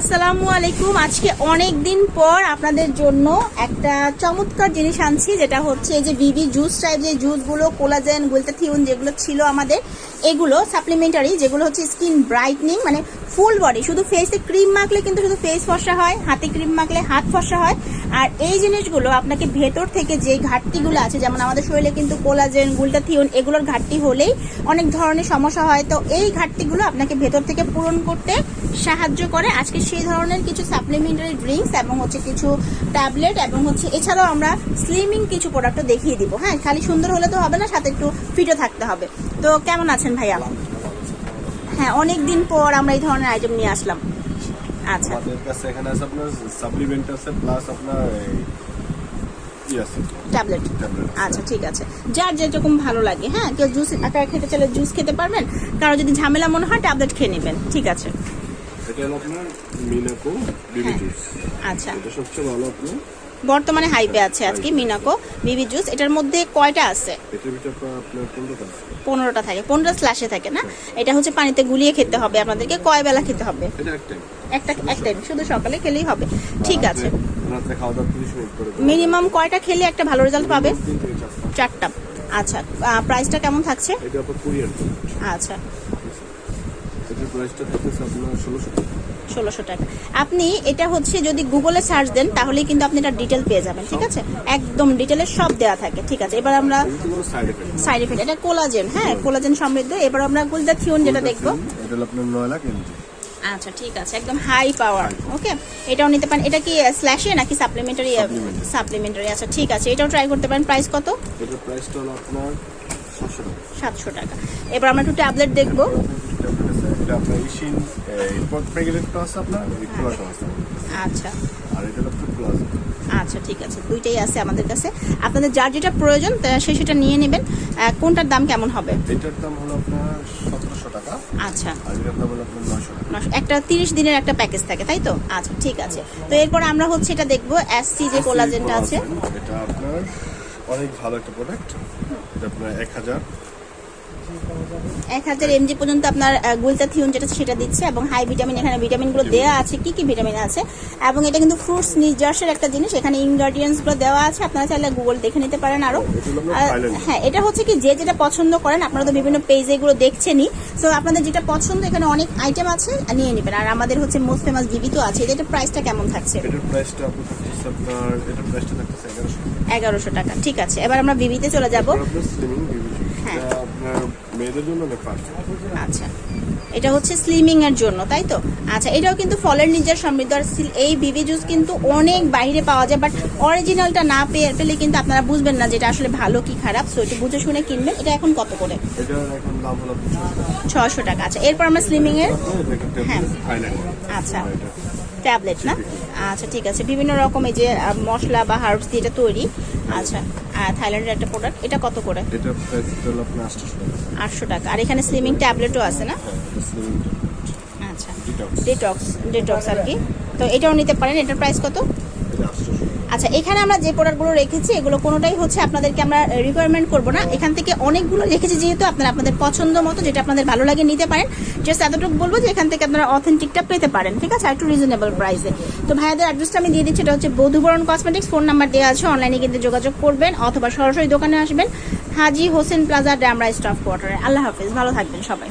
আসসালামু আলাইকুম। আজকে অনেক দিন পর আপনাদের জন্য একটা চমৎকার জিনিস আনছি, যেটা হচ্ছে এই যে বিবি জুস টাইপ যে জুসগুলো, কোলাজেন, গুলতাথিউন যেগুলো ছিল আমাদের। এগুলো সাপ্লিমেন্টারি যেগুলো হচ্ছে স্কিন ব্রাইটনিং মানে ফুল বডি শুধু ফেসে ক্রিম মাখলে কিন্তু শুধু ফেস ফসা হয়, হাতে ক্রিম মাখলে হাত ফসা হয়। আর এই জিনিসগুলো আপনাকে ভেতর থেকে যে ঘাটতিগুলো আছে, যেমন আমাদের শরীরে কিন্তু কোলাজেন গুলটাথিওন এগুলোর ঘাটতি হলেই অনেক ধরনের সমস্যা হয়। তো এই ঘাটতিগুলো আপনাকে ভেতর থেকে পূরণ করতে সাহায্য করে। আজকে সেই ধরনের কিছু সাপ্লিমেন্টারি ড্রিঙ্কস এবং হচ্ছে কিছু ট্যাবলেট এবং হচ্ছে এছাড়াও আমরা স্লিমিং কিছু প্রোডাক্টও দেখিয়ে দিব। হ্যাঁ খালি সুন্দর হলে তো হবে না, সাথে একটু ফিটও থাকতে হবে। তো কেমন আছেন ভাইয়া? হ্যাঁ অনেক দিন পর আমরা এই ধরনের আইটেম নিয়ে আসলাম। আচ্ছা। আমাদের কাছে এখানে আছে আপনার সাপ্লিমেন্ট আছে প্লাস আপনার এই ই আছে। ট্যাবলেট ট্যাবলেট আচ্ছা ঠিক আছে। যার যেরকম ভালো লাগে হ্যাঁ কেউ জুস খেতে চাইলে জুস খেতে পারবেন। কারও যদি ঝামেলা মনে হয় ট্যাবলেট খেয়ে নেবেন। ঠিক আছে। এটা হলো আপনার মিনাকো বিবি হ্যাঁ। জুস আচ্ছা। এটা সবচেয়ে ভালো আপনার বর্তমানে হাইপে আছে আজকে মিনাকো বিবি জুস এটার মধ্যে কয়টা আছে? পনেরোটা থাকে পনেরো স্ল্যাশে থাকে না? এটা হচ্ছে পানিতে গুলিয়ে খেতে হবে আপনাদেরকে কয় বেলা খেতে হবে? একটা এক টাইম শুধু সকালে খেলেই হবে। ঠিক আছে। মিনিমাম কয়টা খেলে একটা ভালো রেজাল্ট পাবে? চারটা। আচ্ছা প্রাইসটা কেমন থাকছে? আচ্ছা। এটার প্রাইসটা থাকতেছে আপনার ষোলোশো টাকা। ষোলোশো টাকা। আপনি এটা হচ্ছে যদি গুগলে সার্চ দেন তাহলেই কিন্তু আপনি এটা ডিটেল পেয়ে যাবেন ঠিক আছে? একদম ডিটেলে সব দেওয়া থাকে ঠিক আছে? এবার আমরা সাইড এফেক্ট এটা কোলাজেন হ্যাঁ কোলাজেন সমৃদ্ধ। এবার আমরা গুলদাথিওন যেটা দেখব। এটা আপনার নয় লাখ এমজি আচ্ছা ঠিক আছে একদম হাই পাওয়ার ওকে এটাও নিতে পারেন। এটা কি স্ল্যাশে নাকি সাপ্লিমেন্টারি সাপ্লিমেন্টারি আচ্ছা ঠিক আছে এটাও ট্রাই করতে পারেন। প্রাইস কত? এটার প্রাইসটা হলো আপনার সাতশো টাকা। এবার আমরা একটু ট্যাবলেট দেখব। এটা আপনার ইম্পোর্ট আছে আপনার? রিকুলারটা আছে আচ্ছা। আর এটা প্লাস আচ্ছা ঠিক আছে। দুইটাই আছে আমাদের কাছে। আপনাদের যার যেটা প্রয়োজন সে সেটা নিয়ে নেবেন। কোনটার দাম কেমন হবে? এটার দাম হলো আপনার সতেরোশো টাকা। আচ্ছা। আর এটার দাম হলো আপনার নশো- একটা তিরিশ দিনের একটা প্যাকেজ থাকে তাই তো? আচ্ছা ঠিক আছে। তো এরপর আমরা হচ্ছে এটা দেখব এসসি যে কোলাজেনটা আছে। এটা আপনার অনেক ভালো একটা প্রোডাক্ট এটা আপনার এক হাজার। এক হাজার এমজি পর্যন্ত আপনার গুলতাথিউন যেটা সেটা দিচ্ছে এবং হাই ভিটামিন এখানে ভিটামিনগুলো দেওয়া আছে কি কি ভিটামিন আছে? এবং এটা কিন্তু ফ্রুটস নিজস্বের একটা জিনিস এখানে ইনগ্রেডিয়েন্টসগুলো দেওয়া আছে আপনারা চাইলে গুগল দেখে নিতে পারেন আরও। এটা হলো আর, Thailand. হ্যাঁ এটা হচ্ছে কি যে যেটা পছন্দ করেন আপনারা তো বিভিন্ন পেজে এগুলো দেখছেনই। সো আপনাদের যেটা পছন্দ এখানে অনেক আইটেম আছে নিয়ে নেবেন। আর আমাদের হচ্ছে মোস্ট ফেমাস বিবি তো আছে এটা প্রাইসটা কেমন থাকছে? এগারোশো। টাকা ঠিক আছে। এবার আমরা বিবিতে চলে যাব। হ্যাঁ। এটা আপনার মেয়েদের জন্য অনেক আচ্ছা। এটা হচ্ছে স্লিমিং এর জন্য তাই তো? আচ্ছা এটাও কিন্তু ফলের নিজের সমৃদ্ধ আর এই বিবি জুস কিন্তু অনেক বাইরে পাওয়া যায় বাট অরিজিনালটা না পেয়ে পেলে কিন্তু আপনারা বুঝবেন না যেটা আসলে ভালো কি খারাপ। সো এটা বুঝে শুনে কিনবেন। এটা এখন কত করে? ছশো টাকা। আচ্ছা এরপর আমরা স্লিমিং এর হ্যাঁ। আচ্ছা। ট্যাবলেট না? আচ্ছা ঠিক আছে। বিভিন্ন রকম এই যে মশলা বা হার্বস দিয়ে এটা তৈরি। আচ্ছা থাইল্যান্ডের একটা প্রোডাক্ট এটা কত করে? এটা আটশো টাকা। আর এখানে স্লিমিং ট্যাবলেটও আছে না? হ্যাঁ আচ্ছা। ডিটক্স ডিটক্স আর কি। তো এটাও নিতে পারেন। এটার প্রাইস কত? আচ্ছা এখানে আমরা যে প্রোডাক্টগুলো রেখেছি, এগুলো কোনোটাই হচ্ছে আপনাদেরকে আমরা রিকোয়ারমেন্ট করব না। এখান থেকে অনেকগুলো রেখেছি যেহেতু আপনারা আপনাদের পছন্দ মতো, যেটা আপনাদের ভালো লাগে নিতে পারেন। জাস্ট এতটুকু বলব যে এখান থেকে আপনারা অথেন্টিকটা পেতে পারেন, ঠিক আছে? একটু রিজনেবল প্রাইসে তো ভাইয়াদের অ্যাড্রেসটা আমি দিয়ে দিচ্ছি, এটা হচ্ছে বধুবরণ কসমেটিক্স ফোন নাম্বার দেওয়া আছে অনলাইনে কিন্তু যোগাযোগ করবেন অথবা সরাসরি দোকানে আসবেন। হাজি হোসেন প্লাজা ড্যামরা স্টাফ কোয়ার্টারে। আল্লাহ হাফিজ, ভালো থাকবেন সবাই।